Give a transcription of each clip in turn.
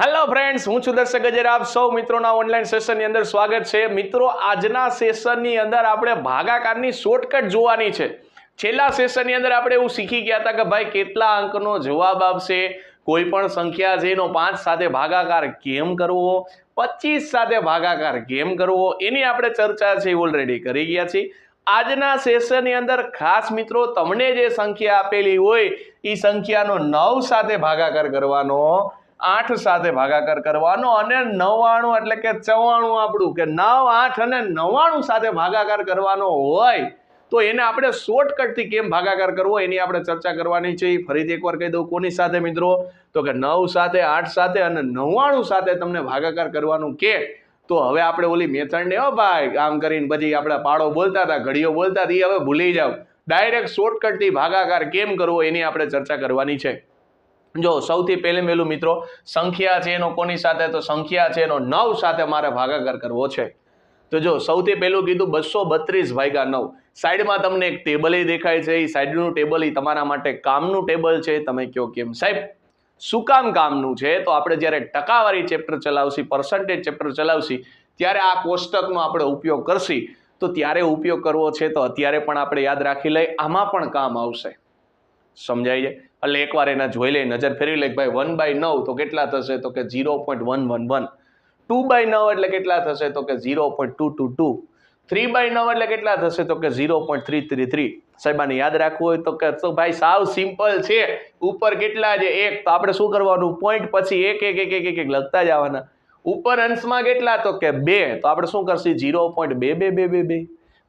Hello friends હું છું દર્શક ગજેર. આપ સૌ મિત્રોના ઓનલાઈન સેશનની અંદર સ્વાગત છે. મિત્રો, આજના સેશનની અંદર આપણે ભાગાકારની શોર્ટકટ જોવાની છે. છેલ્લા સેશનની અંદર આપણે એવું શીખી ગયા હતા કે, ભાઈ, કેટલા અંકનો જવાબ આપશે? કોઈ પણ સંખ્યા છે એનો પાંચ સાથે ભાગાકાર કેમ કરવો? પચીસ સાથે ભાગાકાર કેમ કરવો? એની આપણે ચર્ચા છે ઓલરેડી કરી ગયા છીએ. આજના સેશનની અંદર ખાસ મિત્રો, તમને જે સંખ્યા આપેલી હોય એ સંખ્યાનો નવ સાથે ભાગાકાર કરવાનો આઠ સાથે ભાગાકાર કરવાનો અને નવ્વાણું એટલે કે ચવાણું આપણું. કે નવ, આઠ અને નવ્વાણું સાથે ભાગાકાર કરવાનો હોય, તો એને આપણે શોર્ટકટથી કેમ ભાગાકાર કરવો એની આપણે ચર્ચા કરવાની છે. ફરીથી એકવાર કહી દઉં, કોની સાથે મિત્રો? તો કે નવ સાથે, આઠ સાથે અને નવ્વાણું સાથે તમને ભાગાકાર કરવાનું કે, તો હવે આપણે ઓલી મેથડ ને હો ભાઈ, આમ કરીને પછી આપણે પાડો બોલતા હતા, ઘડીઓ બોલતા હતા એ હવે ભૂલી જાવ ડાયરેક્ટ શોર્ટકટથી ભાગાકાર કેમ કરવો એની આપણે ચર્ચા કરવાની છે. જો સૌથી પહેલું પહેલું મિત્રો, સંખ્યા છે એનો કોની સાથે? તો સંખ્યા છે એનો નવ સાથે મારે ભાગાકાર કરવો છે. તો જો સૌથી પહેલું કીધું બસો બત્રીસ ભાગ્યા નવ. સાઈડમાં તમને એક ટેબલ દેખાય છે. એ સાઈડનું ટેબલ એ તમારા માટે કામનું ટેબલ છે. તમે કયો કેમ? સાહેબ, શું કામ કામનું છે? તો આપણે જ્યારે ટકાવારી ચેપ્ટર ચલાવશી પર્સન્ટેજ ચેપ્ટર ચલાવશી, ત્યારે આ કોષ્ટકનો આપણે ઉપયોગ કરશી. તો ત્યારે ઉપયોગ કરવો છે. તો અત્યારે પણ આપણે યાદ રાખી લઈ આમાં પણ કામ આવશે. સમજાય છે? એટલે એકવાર એના જોઈ લઈ નજર ફેરવી લે ભાઈ વન બાય નવ તો કેટલા થશે? તો કે zero point one one one two by નવ એટલે કેટલા થશે? તો કે zero point two two two three by નવ એટલે કેટલા થશે? તો કે zero point three three three સાહેબાને યાદ રાખવું હોય તો કે તો ભાઈ સાવ સિમ્પલ છે. ઉપર કેટલા છે? એક. તો આપણે શું કરવાનું? પોઈન્ટ પછી એક એક એક એક એક એક લખતા જવાના. ઉપર અંશમાં કેટલા? તો કે બે. તો આપણે શું કરશું? ઝીરો પોઈન્ટ બે બે બે બે બે.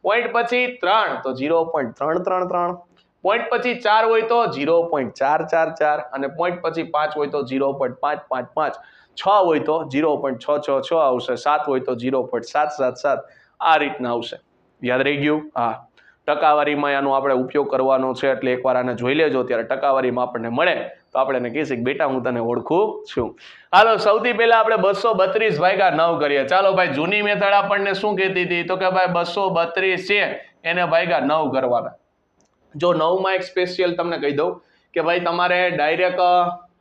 પોઈન્ટ પછી ત્રણ. તો ઝીરો પોઈન્ટ ત્રણ ત્રણ ત્રણ. પોઈન્ટ પછી ચાર હોય તો ઝીરો પોઈન્ટ ચાર ચાર ચાર અને પોઈન્ટ પછી પાંચ હોય તો ઝીરો પોઈન્ટ પાંચ પાંચ પાંચ. છ હોય તો ઝીરો પોઈન્ટ છ છ છ આવશે. સાત હોય તો ઝીરો પોઈન્ટ સાત સાત સાત. આ રીતના આવશે. યાદ રહી ગયું? હા. ટકાવારીમાં આનો આપણે ઉપયોગ કરવાનો છે એટલે એકવાર આને જોઈ લેજો. ત્યારે ટકાવારીમાં આપણને મળે. તો આપણે એને કહીશું બેટા, હું તને ઓળખું છું. હાલો, સૌથી પહેલા આપણે બસો બત્રીસ ભાગ્યા નવ કરીએ. ચાલો ભાઈ, જૂની મેથડ આપણને શું કહેતી હતી? તો કે ભાઈ, બસો બત્રીસ છે. એને ભાગ્યા નવ કરવાના. જો નવમાં એક સ્પેશિયલ તમને કહી દઉં કે ભાઈ તમારે ડાયરેક્ટ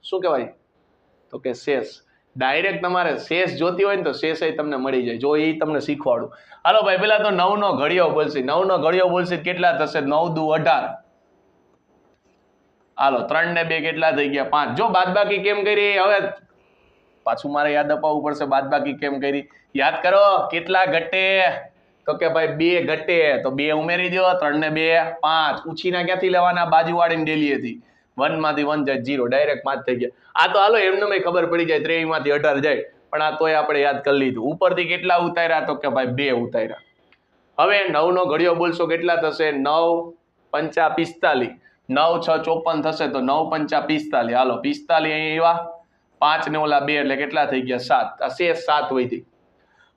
શું કહેવાય? તો કે શેષ. ડાયરેક્ટ તમારે શેષ જોતી હોય ને તો શેષ તમને મળી જાય. જો એ તમને શીખવાડું. હાલો ભાઈ, પેલા તો નવનો ઘડિયો બોલશે. નવનો ઘડિયો બોલશે કેટલા થશે? નવ દુ અઢાર. હાલો, ત્રણ ને બે કેટલા થઈ ગયા? પાંચ. જો બાદબાકી કેમ કરી? હવે પાછું મારે યાદ અપાવવું પડશે બાદબાકી કેમ કરી? યાદ કરો, કેટલા ઘટે? તો કે ભાઈ બે ઘટે, તો બે ઉમેરી દો ત્રણ ને બે, પાંચ. ઉછીના ક્યાંથી લેવાના? બાજુવાળીની ડેલી હતી. વનમાંથી વન જાય જીરો ડાયરેક્ટ પાંચ થઈ ગયા. આ તો હાલો, એમને મેં ખબર પડી જાય ત્રેવીસમાંથી અઢાર જાય. પણ આ તોય આપણે યાદ કરી લીધું. ઉપરથી કેટલા ઉતાર્યા? તો કે ભાઈ બે ઉતાર્યા. હવે નવનો ઘડિયો બોલશો કેટલા થશે? નવ પંચા પિસ્તાલીસ. નવ છ ચોપન થશે, તો નવ પંચા પિસ્તાલીસ. હાલો, પિસ્તાલીસ અહીં એવા પાંચ ને ઓલા બે એટલે કેટલા થઈ ગયા? સાત. આ શેષ સાત વધી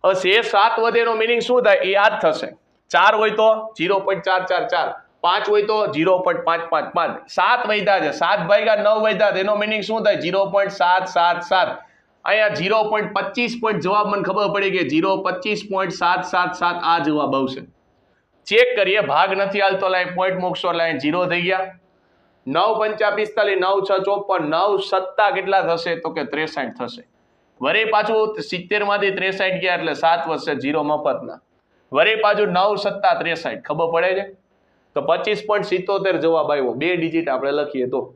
શેષ સાત વધે એનો મિનિંગ શું થાય? એ આ થશે. ચાર હોય તો ઝીરો પોઈન્ટ ચાર ચાર ચાર. પાંચ હોય તો ઝીરો પોઈન્ટ પાંચ પાંચ પાંચ. સાત વૈધા છે. સાત ભાગ્યા નવ વૈધા એનો મિનિંગ શું થાય? ઝીરો પોઈન્ટ સાત સાત સાત. અહીંયા ઝીરો પોઈન્ટ પચીસ પોઈન્ટ જવાબ મને ખબર પડી કે ઝીરો પચીસ પોઈન્ટ સાત સાત સાત આ જવાબ આવશે. ચેક કરીએ. ભાગ નથી હાલતો લાઈન પોઈન્ટ મૂકશો લાઈન ઝીરો થઈ ગયા. નવ પંચા પિસ્તાલીસ, નવ છ ચોપન, નવ સત્તા કેટલા થશે? તો કે ત્રેસાઠ થશે. વળી પાછું સિત્તેરમાંથી ત્રેસાઠ ગયા એટલે સાત વર્ષે જીરો મફતના. વરે પાછું નવ સત્તા ત્રેસાઠ. ખબર પડે છે? તો પચીસ પોઈન્ટ સિત્તોતેર જવાબ આવ્યો. બે ડિજિટ આપણે લખીએ તો.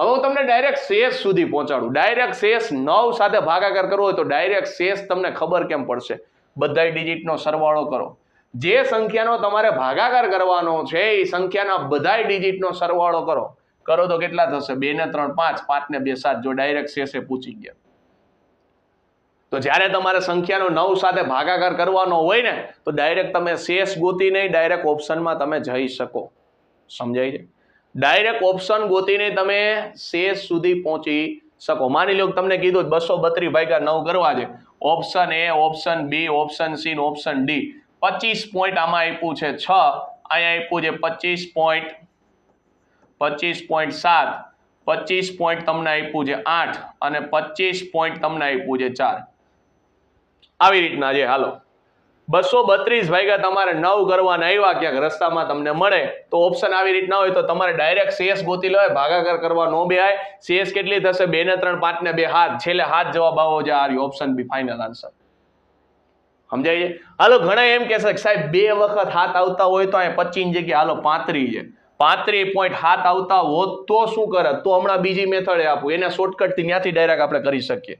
હવે હું તમને ડાયરેક્ટ શેષ સુધી પહોંચાડું. ડાયરેક્ટ શેષ નવ સાથે ભાગાકાર કરવો હોય તો ડાયરેક્ટ શેષ તમને ખબર કેમ પડશે? બધાય ડિજિટનો સરવાળો કરો. જે સંખ્યાનો તમારે ભાગાકાર કરવાનો છે, એ સંખ્યાના બધાય ડિજિટનો સરવાળો કરો. કરો તો કેટલા થશે? બે ને ત્રણ પાંચ પાંચ ને બે સાત. જો ડાયરેક્ટ શેષે પૂછી ગયા. તો જ્યારે તમારે સંખ્યાનો નવ સાથે ભાગાકાર કરવાનો હોય ને, તો ડાયરેક્ટ તમે શેષ ગોતી નહીં ડાયરેક્ટ ઓપ્શનમાં તમે જઈ શકો. સમજાય છે? ડાયરેક્ટ ઓપ્શન ગોતીને તમે શેષ સુધી પહોંચી શકો. માની લો તમને કીધું બસો બત્રીસ ભાગ્યા નવ કરવા છે. Option A option B option C option D પચીસ પોઈન્ટ આમાં આપ્યું છે છ. અહીંયા આપ્યું છે પચીસ પોઈન્ટ પચીસ પોઈન્ટ સાત. પચીસ પોઈન્ટ તમને આપ્યું છે આઠ. અને પચીસ પોઈન્ટ તમને આપ્યું છે ચાર. આવી રીતના છે, હાલો. બસો બત્રીસ ભાગ્યા તમારે નવ કરવાના આવ્યા, ક્યાંક રસ્તામાં તમને મળે, તો ઓપ્શન આવી રીતના હોય તો તમારે ડાયરેક્ટ સીએસ ગોતી લેવાય ભાગાકાર કરવા નો બે આય સીએસ કેટલી થશે? બે ને ત્રણ, પાંચ ને બે, હાથ. છેલ્લે હાથ જવાબ આવો જે આ ઓપ્શન બી ફાઇનલ આન્સર સમજાય છે? હાલો ઘણા એમ કે સાહેબ, બે વખત હાથ આવતા હોય તો અહીંયા પચીસ જગ્યા હાલો પાંત્રી છે. પાંત્રી પોઈન્ટ હાથ આવતા હોત તો શું કરે? તો હમણાં બીજી મેથડે આપું. એને શોર્ટકટથી ત્યાંથી ડાયરેક્ટ આપણે કરી શકીએ.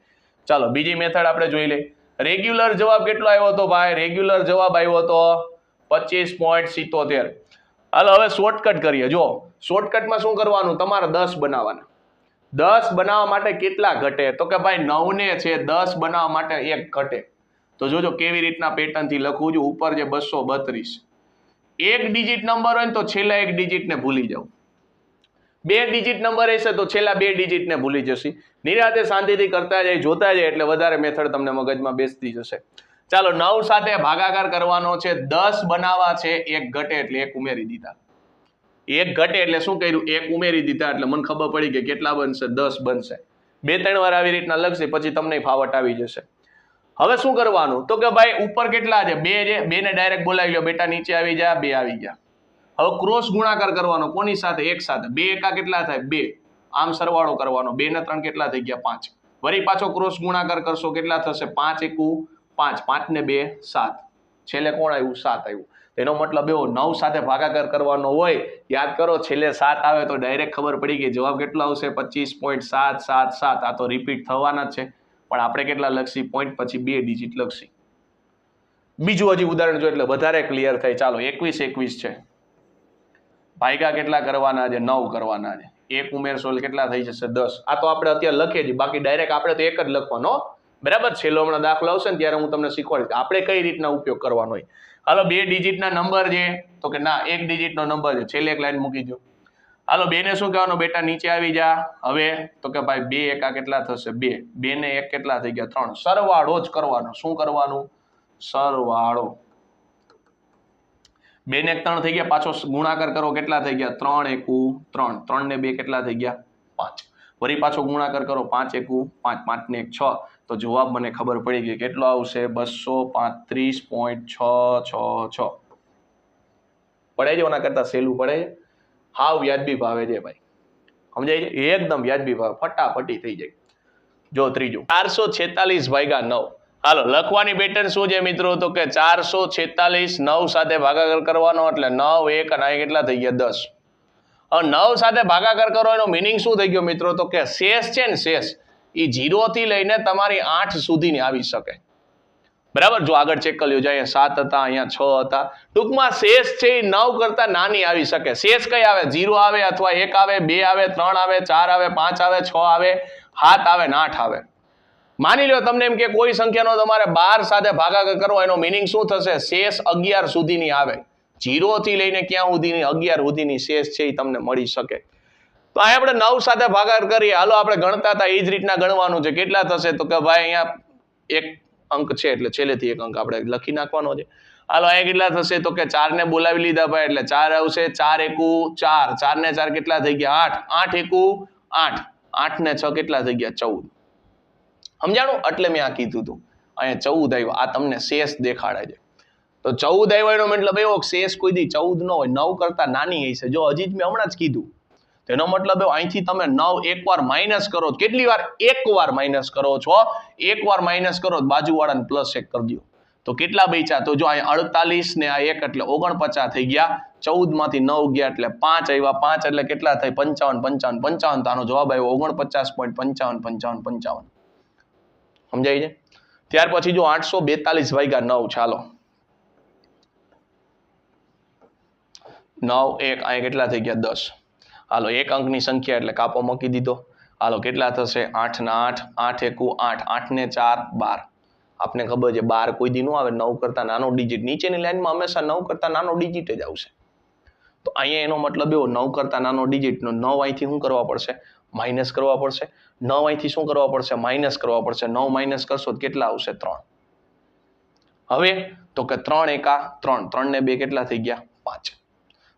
ચાલો, બીજી મેથડ આપણે જોઈ લઈએ. રેગ્યુલર જવાબ કેટલો આવ્યો હતો ભાઈ? રેગ્યુલર જવાબ આવ્યો હતો પચીસ પોઈન્ટ સિત્તોતેર. હાલ, હવે શોર્ટકટ કરીએ. જો શોર્ટકટમાં શું કરવાનું? તમારે દસ બનાવવાના. દસ બનાવવા માટે કેટલા ઘટે? તો કે ભાઈ, નવને છે દસ બનાવવા માટે એક ઘટે. તો જોજો, કેવી રીતના પેટર્નથી લખું છું ઉપર જે બસો બત્રીસ. એક ડિજિટ નંબર હોય ને તો છેલ્લા એક ડિજિટને ભૂલી જાઓ. બે ડિજિટ નંબર હશે તો છેલ્લા બે ડિજિટને ભૂલી જશે. નિરાતે શાંતિથી કરતા જાય, જોતા જાય એટલે વધારે મેથડ તમને મગજમાં બેસતી જશે. ચાલો, નવ સાથે ભાગાકાર કરવાનો છે. દસ બનાવવા છે. એક ઘટે એટલે એક ઉમેરી દીધા. એક ઘટે એટલે શું કર્યું? એક ઉમેરી દીધા. એટલે મને ખબર પડી કે કેટલા બનશે? દસ બનશે. બે ત્રણ વાર આવી રીતના લખશે, પછી તમને ફાવટ આવી જશે. હવે શું કરવાનું? તો કે ભાઈ, ઉપર કેટલા છે? બે છે. બે ને ડાયરેક્ટ બોલાવી લો. બેટા નીચે આવી જા, બે આવી ગયા હવે ક્રોસ ગુણાકાર કરવાનો કોની સાથે? એક સાથે. બે એકા કેટલા થાય? બે. આમ સરવાળો કરવાનો. બે ને ત્રણ કેટલા થઈ ગયા? પાંચ. વળી પાછો ક્રોસ ગુણાકાર કરશો કેટલા થશે? પાંચ એકુ પાંચ. પાંચ ને બે સાત. છેલ્લે કોણ આવ્યું? સાત આવ્યું. એનો મતલબ એવો, નવ સાથે ભાગાકાર કરવાનો હોય, યાદ કરો, છેલ્લે સાત આવે તો ડાયરેક્ટ ખબર પડી ગઈ. જવાબ કેટલો આવશે? પચીસ પોઈન્ટ સાત સાત સાત. આ તો રિપીટ થવાના જ છે. પણ આપણે કેટલા લખશી? પોઈન્ટ પછી બે ડિજિટ લખશી. બીજું હજી ઉદાહરણ જો એટલે વધારે ક્લિયર થાય. ચાલો, એકવીસ એકવીસ છે. ભાગ્યા કેટલા કરવાના છે? નવ કરવાના છે. એક ઉમેરશો એટલે કેટલા થઈ જશે? દસ. આ તો આપણે અત્યારે લખીએ છીએ. બાકી ડાયરેક્ટ આપણે તો એક જ લખવાનો બરાબર? છેલ્લો હમણાં દાખલો આવશે ને ત્યારે હું તમને શીખવાડીશ આપણે કઈ રીતના ઉપયોગ કરવાનો હોય. હાલો, બે ડિજિટના નંબર છે. તો કે ના, એક ડિજિટનો નંબર છે. છેલ્લે એક લાઈન મૂકી દો હાલો, બેને શું કહેવાનું? બેટા, નીચે આવી જા. હવે તો કે ભાઈ, બે એકા કેટલા થશે? બે. બે ને એક કેટલા થઈ ગયા? ત્રણ. સરવાળો જ કરવાનો. શું કરવાનું? સરવાળો. બે ને એક ત્રણ થઈ ગયા, પાછો ગુણાકાર કરો, કેટલા થઈ ગયા? ત્રણ એકુ, ત્રણ. ત્રણ ને બે કેટલા થઈ ગયા? પાંચ. વળી પાછો ગુણાકાર કરો, પાંચ એકુ, પાંચ. પાંચ ને એક, છ. તો જવાબ મને ખબર પડી ગઈ. કેટલો આવશે? બસો પાંત્રીસ પોઈન્ટ છ છ છ. પડે છે કરતાં કરતા સહેલું પડે છે હાવ વ્યાજબી ભાવે છે ભાઈ. સમજાય છે? એકદમ વ્યાજબી ભાવે. ફટાફટી થઈ જાય. જો ત્રીજું. ચારસો છેતાલીસ ભાગ્યા નવ. હાલો, લખવાની પેટર્ન શું છે મિત્રો? તો કે ચારસો છેતાલીસ નવ સાથે ભાગાકાર કરવાનો એટલે નવ એક અને અહીં કેટલા થઈ ગયા? દસ. હવે નવ સાથે ભાગાકાર કરો એનો મિનિંગ શું થઈ ગયો મિત્રો? તો કે શેષ છે ને શેષ એ જીરોથી લઈને તમારી આઠ સુધીની આવી શકે. બરાબર? જો આગળ ચેક કરી લ્યો અહીંયા સાત હતા, અહીંયા છ હતા. ટૂંકમાં શેષ છે એ નવ કરતા નાની આવી શકે. શેષ કઈ આવે? જીરો આવે અથવા એક આવે, બે આવે, ત્રણ આવે, ચાર આવે, પાંચ આવે, છ આવે, સાત આવે ને આઠ આવે. માની લો તમને એમ કે કોઈ સંખ્યાનો તમારે બાર સાથે ભાગાકાર કરવો, એનો મિનિંગ શું થશે? શેષ અગિયાર સુધીની આવે. જીરોથી લઈને ક્યાં સુધીની? અગિયાર સુધીની શેષ છે એ તમને મળી શકે. તો અહીં આપણે નવ સાથે ભાગાકાર કરીએ. હાલો, આપણે ગણતા હતા. એ જ રીતના ગણવાનું છે. કેટલા થશે? તો કે ભાઈ અહીંયા એક અંક છે, એટલે છેલ્લેથી એક અંક આપણે લખી નાખવાનો છે. હાલો, અહીંયા કેટલા થશે? તો કે ચાર ને બોલાવી લીધા ભાઈ, એટલે ચાર આવશે. ચાર એકુ ચાર. ચાર ને ચાર કેટલા થઈ ગયા? આઠ. આઠ એકુ આઠ. આઠ ને છ કેટલા થઈ ગયા? ચૌદ. સમજાણું? એટલે મેં આ કીધું હતું અહીંયા ચૌદ આવ્યો. આ તમને શેષ દેખાડે છે. તો ચૌદ આવ્યો એનો મતલબ એવો શેષ કોઈ દી ચૌદ ન હોય, નવ કરતા નાની હશે. જો હજી જ મેં હમણાં જ કીધું. તેનો મતલબ એવો, અહીંથી તમે નવ એકવાર માઇનસ કરો. કેટલી વાર? એકવાર માઇનસ કરો છો. એકવાર માઇનસ કરો બાજુવાળાને પ્લસ એક કરી દો તો કેટલા બેચા તો જો અહીં અડતાલીસ ને આ એક એટલે ઓગણપચાસ થઈ ગયા. ચૌદમાંથી નવ ગયા એટલે પાંચ આવ્યા. પાંચ એટલે કેટલા થાય? પંચાવન પંચાવન પંચાવન. તો આનો જવાબ આવ્યો ઓગણપચાસ પોઈન્ટ પંચાવન પંચાવન પંચાવન. સમજાય છે? ત્યાર પછી જો આઠસો બેતાલીસ વાગ્યા નવ, ચાલો. નવ એક અહીંયા કેટલા થઈ ગયા? દસ. હાલો, એક અંકની સંખ્યા એટલે કાપો મૂકી દીધો. હાલો, કેટલા થશે? આઠ ના આઠ આઠ એકુ આઠ આઠ ને ચાર, બાર. આપને ખબર છે, બાર કોઈ દી આવે, નવ કરતા નાનો ડિજિટ નીચેની લાઈનમાં હંમેશા નવ કરતા નાનો ડિજિટ જ આવશે. તો અહીંયા એનો મતલબ એવો, નવ કરતા નાનો ડિજિટનો નવ અહીંથી શું કરવા પડશે? માઇનસ કરવા પડશે. નવ અહીંથી શું કરવા પડશે? માઇનસ કરવા પડશે. નવ માઇનસ કરશો તો કેટલા આવશે? ત્રણ. હવે તો કે ત્રણ એકા ત્રણ. ત્રણ ને બે કેટલા થઈ ગયા? પાંચ.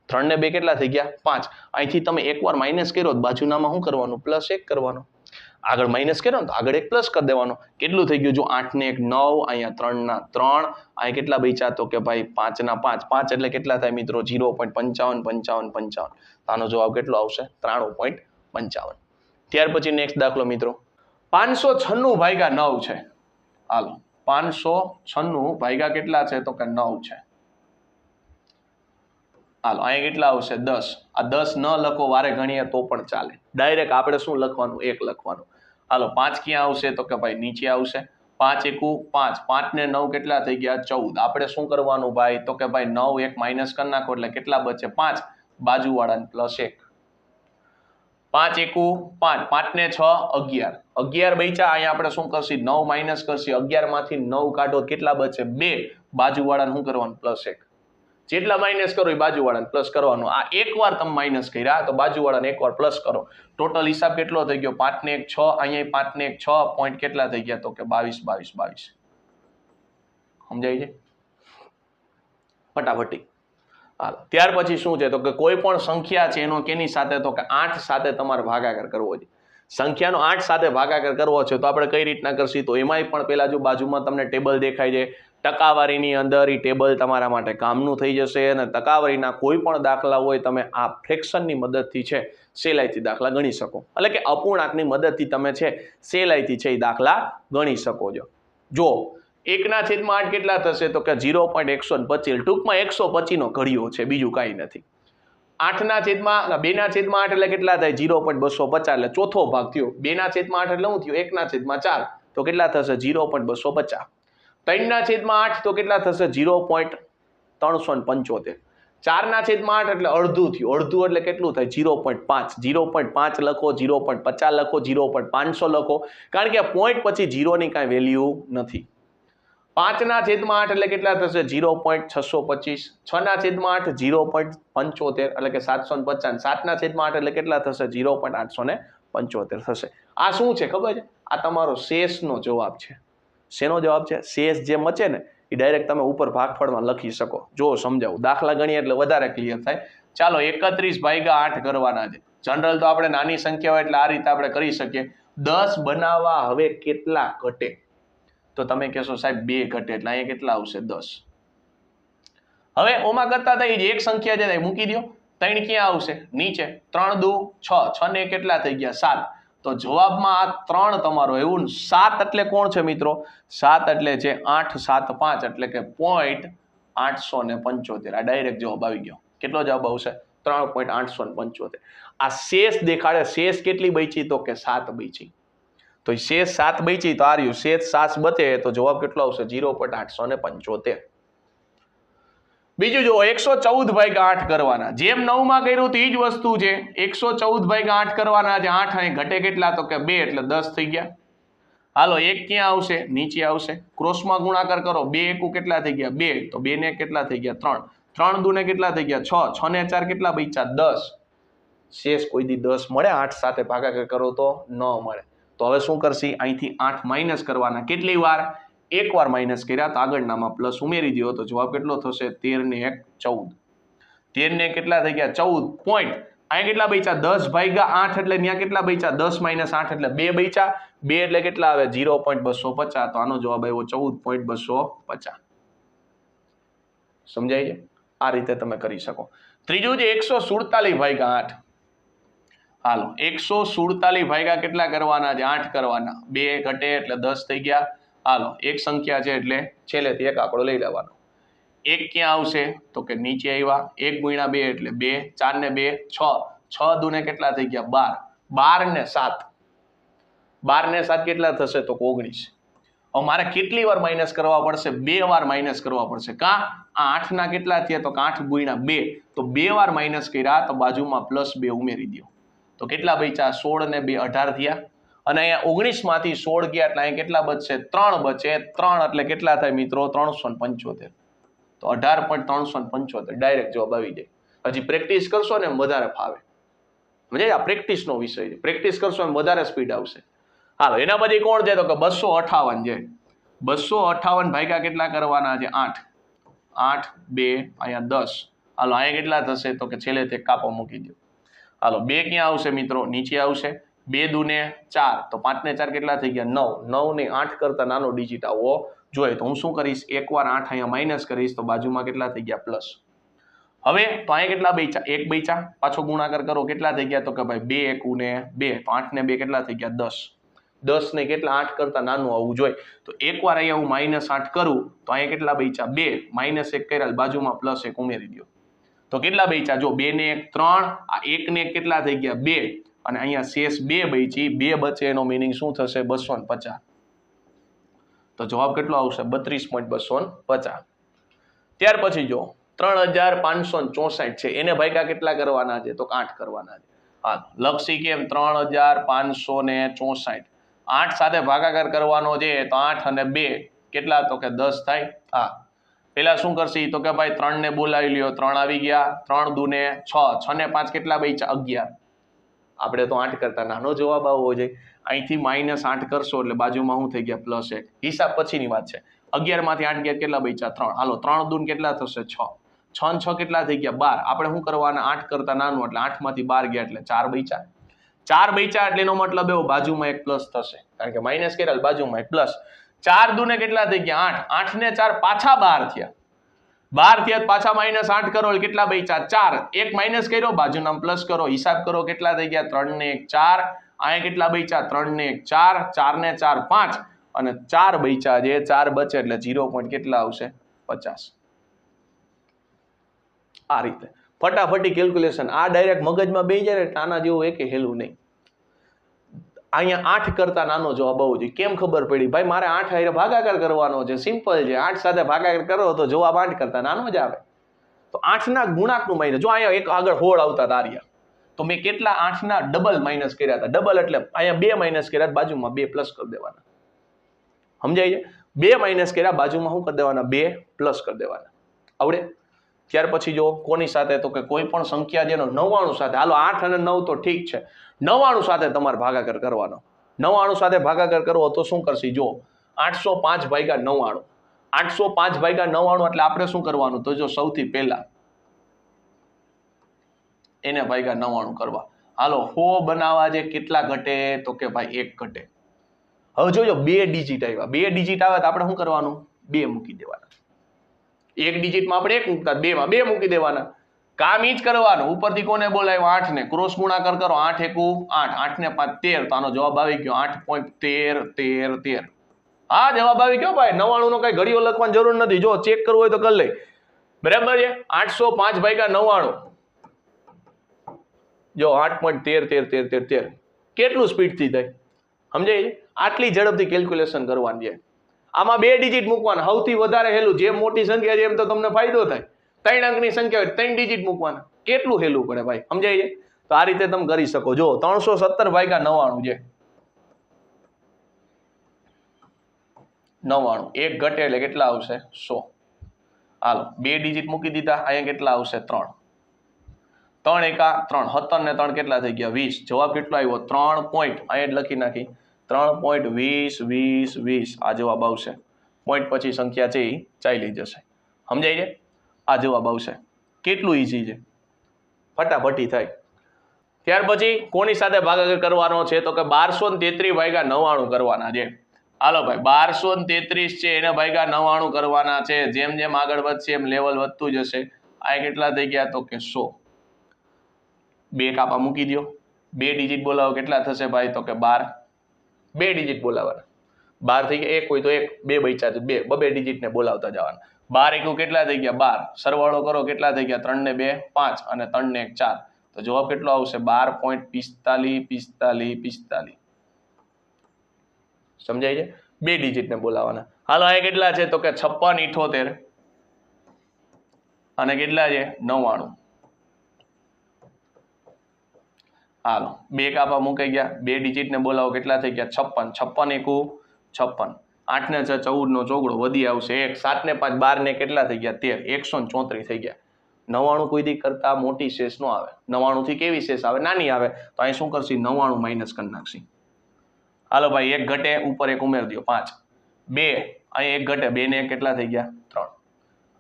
ત્રણ ને બે કેટલા થઈ ગયા? પાંચ. અહીંથી તમે એકવાર માઇનસ કર્યો બાજુનામાં શું કરવાનું? પ્લસ એક કરવાનો. આગળ માઇનસ કર્યો ને તો આગળ એક પ્લસ કરી દેવાનો. કેટલું થઈ ગયું? જો આઠ ને એક નવ, અહીંયા ત્રણના ત્રણ. અહીંયા કેટલા બચ્યા? તો કે ભાઈ પાંચના પાંચ. પાંચ એટલે કેટલા થાય મિત્રો? ઝીરો પોઈન્ટ પંચાવન પંચાવન પંચાવન. આનો જવાબ કેટલો આવશે? ત્રાણું પોઈન્ટ પંચાવન. ત્યાર પછી નેક્સ્ટ દાખલો મિત્રો. પાંચસો છન્નું ભાગ્યા નવ છે. હાલો, પાંચસો છન્નું ભાગ્યા કેટલા છે તો કે નવ છે. હાલો, અહીંયા કેટલા આવશે? દસ. આ દસ ન લખો, વારે ગણીએ તો પણ ચાલે. ડાયરેક્ટ આપણે શું લખવાનું? એક લખવાનું. હાલો, પાંચ ક્યાં આવશે તો કે ભાઈ નીચે આવશે. પાંચ એકુ પાંચ. પાંચ ને નવ કેટલા થઈ ગયા? ચૌદ. આપણે શું કરવાનું ભાઈ? તો કે ભાઈ નવ એક માઇનસ કરી નાખો એટલે કેટલા બચે? પાંચ. બાજુવાળાને પ્લસ એક. પાંચ એકુ પાંચ પાંચ ને છ અગિયાર. અગિયાર બૈચા અહીંયા આપણે શું કરશી? નવ માઇનસ કરશી. અગિયારમાંથી નવ કાઢો, કેટલા બચે? બે. બાજુવાળાને શું કરવાનું? પ્લસ એક. જેટલા માઇનસ કરો એ બાજુવાળાને પ્લસ કરવાનું. આ એકવાર તમે માઇનસ કર્યા, તો બાજુવાળાને એકવાર પ્લસ કરો. ટોટલ હિસાબ કેટલો થઈ ગયો? પાંચ ને એક, છ. અહીંયા પાંચ ને એક, છ. પોઈન્ટ કેટલા થઈ ગયા? તો કે બાવીસ બાવીસ બાવીસ. સમજાય છે? ફટાફટી. ત્યાર પછી શું છે તો કે કોઈ પણ સંખ્યા છે એનો કેની સાથે તો કે આઠ સાથે તમારે ભાગાકાર કરવો છે. સંખ્યાનો આઠ સાથે ભાગાકાર કરવો છે તો આપણે કઈ રીતના કરશી? તો એમાંય પણ પેલા જો બાજુમાં તમને ટેબલ દેખાય છે, ટકાવારીની અંદર એ ટેબલ તમારા માટે કામનું થઈ જશે અને ટકાવારીના કોઈ પણ દાખલા હોય તમે આ ફ્રેક્શનની મદદથી છે, સહેલાઈથી દાખલા ગણી શકો. એટલે કે અપૂર્ણાંકની મદદથી તમે છે, સહેલાઈથી છે એ દાખલા ગણી શકો છો. જો એકના છેદમાં આઠ કેટલા થશે? તો કે ઝીરો પોઈન્ટ એકસો પચીસ. ટૂંકમાં એકસો પચીનો ઘડિયો છે, બીજું કાંઈ નથી. આઠના છેદમાં બેના છેદમાં આઠ એટલે કેટલા થાય? ઝીરો પોઈન્ટ બસો પચાસ. એટલે ચોથો ભાગ થયો. બેના છેદમાં આઠ એટલે શું થયું? એકના છેદમાં ચાર. તો કેટલા થશે? ઝીરો પોઈન્ટ બસો પચાસ. ત્રણના છેદમાં આઠ, તો કેટલા થશે? ઝીરો પોઈન્ટ ત્રણસો ને પંચોતેર. ચારના છેદમાં આઠ એટલે અડધું થયું. અડધું એટલે કેટલું થાય? ઝીરો પોઈન્ટ પાંચ. ઝીરો પોઈન્ટ પાંચ લખો, ઝીરો પોઈન્ટ પચાસ લખો, ઝીરો પોઈન્ટ પાંચસો લખો. કારણ કે પોઈન્ટ પછી ઝીરોની કાંઈ વેલ્યુ નથી. પાંચના છેદમાં આઠ એટલે કેટલા થશે? ઝીરો પોઈન્ટ છસો પચીસ. છના છેદમાં આઠ, ઝીરો પોઈન્ટ પંચોતેર એટલે કે સાતસો ને પચાસ સાતના છેદમાં આઠ એટલે કેટલા થશે? ઝીરો પોઈન્ટ આઠસો ને પંચોતેર થશે. આ શું છે ખબર છે? આ તમારો શેષનો જવાબ છે. શેનો જવાબ છે? શેષ જે મચે ને, એ ડાયરેક્ટ તમે ઉપર ભાગફળમાં લખી શકો. જો સમજાવું. દાખલા ગણીએ એટલે વધારે ક્લિયર થાય. ચાલો, એકત્રીસ ભાગ્યા આઠ કરવાના છે. જનરલ તો આપણે નાની સંખ્યા હોય એટલે આ રીતે આપણે કરી શકીએ. દસ બનાવવા હવે કેટલા ઘટે? તો તમે કહેશો, સાહેબ, બે ઘટે એટલે અહીંયા કેટલા આવશે? દસ. હવે ઓમાં કરતા થઈ જે, એક સંખ્યા છે મૂકી દો ત્રણ ક્યાં આવશે? નીચે. ત્રણ દુ, છ. છ ને કેટલા થઈ ગયા? સાત. તો જવાબમાં આ ત્રણ તમારો એવું સાત એટલે કોણ છે મિત્રો? સાત એટલે છે આઠ, સાત, પાંચ એટલે કે પોઈન્ટ આઠસો ને પંચોતેર. આ ડાયરેક્ટ જવાબ આવી ગયો. કેટલો જવાબ આવશે? ત્રણ પોઈન્ટ આઠસો ને પંચોતેર. આ શેષ દેખાડે. શેષ કેટલી બચી? તો કે સાત બચી. તો શેષ સાત બચી તો આ રહ્યું શેષ સાત બચે તો જવાબ કેટલો આવશે? જીરો પોઈન્ટ આઠસો પંચોતેર. બીજું જો એકસો ચૌદ ભાગ્યા આઠ કરવાના. જેમ નવમાં કર્યું એ જ વસ્તુ છે. એકસો ચૌદ ભાગ્યા આઠ કરવાના છે. આઠ અહીં ઘટે કેટલા? તો કે બે, એટલે દસ થઈ ગયા. હાલો, એક ક્યાં આવશે? નીચે આવશે. ક્રોસમાં ગુણાકાર કરો. બે એકુ કેટલા થઈ ગયા? બે. તો બે ને કેટલા થઈ ગયા? ત્રણ. ત્રણ દુ ને કેટલા થઈ ગયા? છ. છ ને ચાર કેટલા બચ્યા? દસ. શેષ કોઈ દી દસ મળે, આઠ સાથે ભાગાકાર કરો તો ન મળે. તો હવે શું કરશી? અહીંથી આઠ માઇનસ કરવાના કેટલી વાર? એક વાર માઇનસ કર્યા તો આગળનામાં પ્લસ ઉમેરી દો તો જવાબ કેટલો થશે? તેર ને એક ચૌદ. તેર ને કેટલા થઈ ગયા? ચૌદ પોઈન્ટ અહીંયા કેટલા બૈચા દસ ભાગ્યા આઠ એટલે ત્યાં કેટલા બૈચા દસ માઇનસ આઠ એટલે બે બૈચા બે એટલે કેટલા આવે? ઝીરો પોઈન્ટ બસો પચાસ. તો આનો જવાબ આવ્યો ચૌદ પોઈન્ટ બસો પચાસ. સમજાય છે? આ રીતે તમે કરી શકો. ત્રીજું છે એકસો સુડતાલીસ ભાગ્યા આઠ. હાલો, એકસો સુડતાલીસ ભાગ્યા કેટલા કરવાના છે? આઠ કરવાના. બે ઘટે એટલે દસ થઈ ગયા. હાલો, એક સંખ્યા છે એટલે છેલ્લેથી એક આંકડો લઈ લેવાનો. એક ક્યાં આવશે? તો કે નીચે આવ્યા. એક ગુણ્યા બે એટલે બે, ચાર ને બે, છ. છ દુને કેટલા થઈ ગયા? બાર. બાર ને સાત. બાર ને સાત કેટલા થશે? તો ઓગણીસ. હવે મારે કેટલી વાર માઇનસ કરવા પડશે? બે વાર માઇનસ કરવા પડશે. કાં? આ આઠના કેટલા થયા? તો કે આઠ ગુણ્યા બે. તો બે વાર માઇનસ કર્યા તો બાજુમાં પ્લસ બે ઉમેરી દો તો કેટલા બચ્યા સોળ ને બે, અઢાર થયા. અને અહીંયા ઓગણીસમાંથી સોળ ગયા એટલે અહીંયા કેટલા બચશે? ત્રણ બચે. ત્રણ એટલે કેટલા થાય મિત્રો? ત્રણસો પંચોતેર. તો અઢાર પોઈન્ટ ત્રણસો પંચોતેર. ડાયરેક્ટ જવાબ આવી જાય. હજી પ્રેક્ટિસ કરશો ને એમ વધારે ફાવે. સમજાય? આ પ્રેક્ટિસનો વિષય છે. પ્રેક્ટિસ કરશો એમ વધારે સ્પીડ આવશે. હાલો, એના પછી કોણ છે? તો કે બસો અઠાવન છે. બસો અઠાવન ભાગ્યા કેટલા કરવાના છે? આઠ. આઠ, બે, અહીંયા દસ. હાલો, અહીંયા કેટલા થશે? તો કે છેલ્લે તે કાપો મૂકી દો હાલો, બે ક્યાં આવશે મિત્રો? નીચે આવશે. બે દુને ચાર. તો પાંચ ને ચાર કેટલા થઈ ગયા? નવ. નવ ને આઠ કરતા નાનો ડિજિટ આવવો જોઈએ. તો હું શું કરીશ? એકવાર આઠ અહીંયા માઇનસ કરીશ, તો બાજુમાં કેટલા થઈ ગયા? પ્લસ હવે તો અહીંયા કેટલા બૈચા એક બૈચા પાછો ગુણાકાર કરો. કેટલા થઈ ગયા? તો કે ભાઈ બે એકુ ને બે. તો આઠ ને બે કેટલા થઈ ગયા? દસ. દસ ને કેટલા? આઠ કરતા નાનું આવવું જોઈએ. તો એકવાર અહીંયા હું માઇનસ આઠ કરું, તો અહીંયા કેટલા બૈચા બે. માઇનસ એક કર્યા, બાજુમાં પ્લસ એક ઉમેરી દો તો કેટલા બૈચા જો બે ને એક ત્રણ, આ એક ને કેટલા થઈ ગયા? બે. અને અહીંયા શેષ બે બૈચી. બે બચે એનો મિનિંગ શું થશે? બસો પચાસ. તો જવાબ કેટલો આવશે? બત્રીસ પોઈન્ટ બસો પચાસ. ત્યાર પછી જો, ત્રણ હજાર પાંચસો ને ચોસઠ છે. એને ભાઈકા કેટલા કરવાના છે? તો આઠ કરવાના છે. હા, લક્ષી કેમ? ત્રણ હજાર પાંચસો ચોસઠ. આઠ સાથે ભાગાકાર કરવાનો છે, તો આઠ અને બે કેટલા? તો કે દસ થાય. હા. પેલા શું કરશે? તો કે ભાઈ ત્રણ ને બોલાવી લ્યો. ત્રણ આવી ગયા. ત્રણ દુને છ. છ ને પાંચ કેટલા ભાઈ અગિયાર. આપણે તો આઠ કરતા. નાનો જવાબ આવવો જોઈએ. અહીંથી માઇનસ આઠ કરશો એટલે બાજુમાં શું થઈ ગયા? પ્લસ એક. હિસાબ પછીની વાત છે. અગિયારમાંથી આઠ ગયા કેટલા બચ્યા? ત્રણ. હાલો, ત્રણ દૂન કેટલા થશે? છ. છ ને છ કેટલા થઈ ગયા? બાર. આપણે શું કરવાના? આઠ કરતા નાનું એટલે આઠમાંથી બાર ગયા એટલે ચાર બચ્યા. ચાર બચ્યા એટલે એનો મતલબ એવો, બાજુમાં એક પ્લસ થશે. કારણ કે માઇનસ કર્યા બાજુમાં એક પ્લસ ચાર દુને કેટલા થઈ ગયા? આઠ. આઠ ને ચાર પાછા બાર થયા. બાર થયા પાછા માઇનસ આઠ કરો કેટલા બચ્યા ચાર? એક માઇનસ કર્યો બાજુના પ્લસ કરો, હિસાબ કરો, કેટલા થઈ ગયા? ત્રણ ને એક ચાર. અહીંયા કેટલા બચ્યા ત્રણ ને એક ચાર. ચાર ને ચાર પાંચ. અને ચાર બચ્યા જે ચાર બચે એટલે ઝીરો પોઈન્ટ કેટલા આવશે? પચાસ. આ રીતે. ફટાફટી કેલ્ક્યુલેશન આ ડાયરેક્ટ મગજમાં બે જાય એટલે આના જેવું એક હેલું નહીં. અહીંયા આઠ કરતા નાનો જવાબ આવવો જોઈએ કેમ ખબર પડી? ભાઈ, મારે આઠ હારે ભાગાકાર કરવાનો છે સિમ્પલ છે. આઠ સાથે ભાગાકાર કરો તો જવાબ આઠ કરતા નાનો જ આવે. તો આઠના ગુણાકનું માઇનસ જો અહીંયા એક આગળ હોળ આવતા તાર્યા તો મેં કેટલા આઠના ડબલ માઇનસ કર્યા હતા? ડબલ એટલે અહીંયા બે માઇનસ કર્યા, બાજુમાં બે પ્લસ કરી દેવાના. સમજાય છે? બે માઇનસ કર્યા, બાજુમાં શું કરી દેવાના? બે પ્લસ કરી દેવાના. આવડે? ત્યાર પછી જો કોની સાથે? તો કે કોઈ પણ સંખ્યા જેનો નવ્વાણું સાથે. હાલો, આઠ અને નવ તો ઠીક છે. નવ્વાણું સાથે તમારે ભાગાકાર કરવાનો. નવ્વાણું સાથે ભાગાકાર કરવો તો શું કરશે? જો, આઠસો પાંચ ભાગ્યા નવ્વાણું. આઠસો પાંચ ભાગ્યા નવ્વાણું એટલે આપણે શું કરવાનું? તો જો સૌથી પહેલા એને ભાગ્યા નવ્વાણું કરવા. હાલો, હો બનાવવા જે કેટલા ઘટે? તો કે ભાઈ એક ઘટે. હવે જોજો, બે ડિજિટ આવ્યા. બે ડિજિટ આવે તો આપણે શું કરવાનું? બે મૂકી દેવાના. એક ડિજિટમાં આપણે એક મૂકતા બેમાં બે મૂકી દેવાના. કામ ઈ જ કરવાનું. ઉપરથી કોને બોલાવ્યો? આઠ ને. ક્રોસ ગુણાકાર કરો. આઠ એકુ આઠ. આઠ ને પાંચ તેર. તો આનો જવાબ આવી ગયો આઠ પોઈન્ટ તેર તેર તેર. હા જવાબ આવી ગયો ભાઈ. નવાણું નો કઈ ઘડીઓ લખવાની જરૂર નથી. જો ચેક કરવું હોય તો કરી લઈ. બરાબર છે? આઠસો પાંચ ભાગ્યા નવાણું જો આઠ પોઈન્ટ તેર તેર તેર તેર તેર. કેટલું સ્પીડથી થાય? સમજાય આટલી ઝડપથી કેલ્ક્યુલેશન કરવાની છે. આમાં બે ડિજિટ મૂકવાના. સૌથી વધારે હેલું. જે મોટી સંખ્યા છે એમ તો તમને ફાયદો થાય. ત્રણ અંકની સંખ્યા હોય ત્રણ ડિજિટ મૂકવાના. કેટલું હેલું પડે ભાઈ? સમજાય છે? તો આ રીતે તમે કરી શકો. જો, ત્રણસો સત્તર ભાગ્યા નવ્વાણું છે નવાણું એક ઘટે એટલે કેટલા આવશે? સો. હાલો, બે ડિજિટ મૂકી દીધા. અહીંયા કેટલા આવશે? ત્રણ. ત્રણ એકા ત્રણ. સત્તર ને ત્રણ કેટલા થઈ ગયા? વીસ. જવાબ કેટલો આવ્યો? ત્રણ પોઈન્ટ અહીંયા લખી નાખી. ત્રણ પોઈન્ટ વીસ વીસ વીસ આ જવાબ આવશે. પોઈન્ટ પછી સંખ્યા છે એ ચાલી જશે. સમજાય છે? આ જવાબ આવશે. કેટલું ઈઝી છે? ફટાફટી થાય. ત્યાર પછી કોની સાથે ભાગાકાર કરવાનો છે? તો કે બારસો ને તેત્રીસ ભાગ્યા નવ્વાણું કરવાના છે. હાલો ભાઈ, બારસો ને તેત્રીસ છે, એને ભાગ્યા નવ્વાણું કરવાના છે. જેમ જેમ આગળ વધશે, એમ લેવલ વધતું જશે. આ કેટલા થઈ ગયા? તો કે સો. બે કાપા મૂકી દો બે ડિજિટ બોલાવો, કેટલા થશે ભાઈ? તો કે બાર. બે ડિજિટ બોલાવવાના બાર થઈ ગયા, એક હોય તો એક, બે બૈચા તો બે, બબે ડિજિટને બોલાવતા જવાના. બાર એક કેટલા થઈ ગયા? બાર. સરવાળો કરો, કેટલા થઈ ગયા? ત્રણ ને બે, પાંચ અને ત્રણ ને એક, ચાર. તો જવાબ કેટલો આવશે? બાર પોઈન્ટ પિસ્તાલીસ પિસ્તાલીસ પિસ્તાલીસ. સમજાય છે? બે ડિજિટને બોલાવવાના હાલો, આ કેટલા છે? તો કે છપ્પન ઇઠોતેર. અને કેટલા છે? નવ્વાણું. હાલો, બે કાપા મૂકાઈ ગયા, બે ડિજિટને બોલાવો કેટલા થઈ ગયા? છપ્પન. છપ્પન એકુ, છપ્પન. આઠને છ, ચૌદનો ચોગડો વધી આવશે. એક, સાતને પાંચ, બારને કેટલા થઈ ગયા? તેર. એકસો ને થઈ ગયા. નવાણું કોઈ દી કરતા મોટી શેષ ન આવે. નવ્વાણુંથી કેવી શેષ આવે? નાની આવે. તો અહીં શું કરશી? નવાણું માઇનસ કરી નાખશી. હાલો ભાઈ, એક ઘટે ઉપર એક ઉમેર દો પાંચ. બે. અહીં એક ઘટે. બે ને એક કેટલા થઈ ગયા? ત્રણ.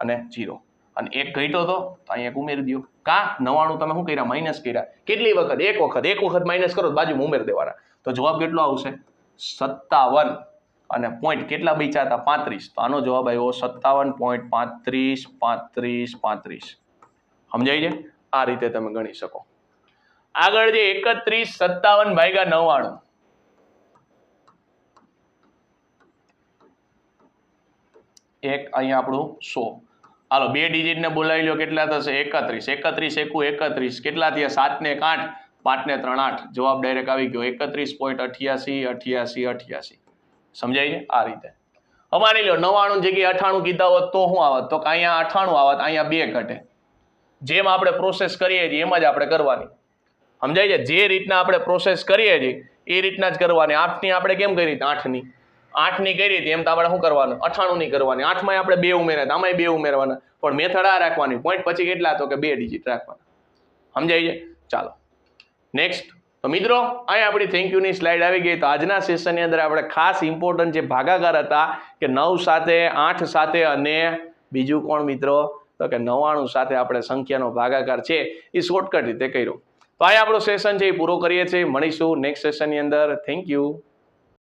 અને જીરો અને એક ઘટ્યો તો તો અહીં એક ઉમેરી દો કા? નવાણું તમે શું કર્યા? માઇનસ કર્યા. કેટલી વખત? એક વખત. એક વખત માઇનસ કરો તો બાજુમાં ઉમેર દેવાના. તો જવાબ કેટલો આવશે? સત્તાવન. અને પોઈન્ટ કેટલા બીચા હતા? પાંત્રીસ. તો આનો જવાબ આવ્યો સત્તાવન પોઈન્ટ પાંત્રીસ પાંત્રીસ પાંત્રીસ. સમજાય છે? આ રીતે તમે ગણી શકો. આગળ જે એકત્રીસ, સત્તાવન ભાગ્યા નવ્વાણું. એક અહીંયા આપણું સો. હાલો, બે ડિજિટને બોલાવી લો, કેટલા થશે? એકત્રીસ. એકત્રીસ એકુ એકત્રીસ. કેટલા થયા? સાતને એક આઠ. પાંચને ત્રણ આઠ. જવાબ ડાયરેક્ટ આવી ગયો. એકત્રીસ પોઈન્ટ અઠ્યાસી અઠ્યાસી અઠ્યાસી. સમજાય છે? આ રીતે. માની લો નવાણું જગ્યાએ અઠાણું કીધા હોત તો શું આવત? તો અહીંયા અઠાણું આવત, અહીંયા બે ઘટે. જેમ આપણે પ્રોસેસ કરીએ છીએ, એમ જ આપણે કરવાની. સમજાય છે? જે રીતના આપણે પ્રોસેસ કરીએ છીએ, એ રીતના જ કરવાની. આઠની આપણે કેમ કરી? આઠની. આઠની કરી હતી, એમ તો આપણે શું કરવાનું? અઠાણું ની કરવાની. આઠમાં આપણે બે ઉમેર્યા આમાંય બે ઉમેરવાના. પણ મેથડ આ રાખવાની. પોઈન્ટ પછી કેટલા તો કે બે ડિજિટ રાખવાના. સમજાય છે? ચાલો. નેક્સ્ટ તો મિત્રો, અહીં આપણી થેન્ક યુની સ્લાઇડ આવી ગઈ. તો આજના સેશનની અંદર આપણે ખાસ ઇમ્પોર્ટન્ટ જે ભાગાકાર હતા, કે નવ સાથે આઠ સાથે અને બીજું કોણ મિત્રો? તો કે નવ્વાણું સાથે આપણે સંખ્યાનો ભાગાકાર છે, એ શોર્ટકટ રીતે કર્યો. તો અહીંયા આપણો સેશન છે, એ પૂરો કરીએ છીએ. મળીશું નેક્સ્ટ સેશનની અંદર. Thank you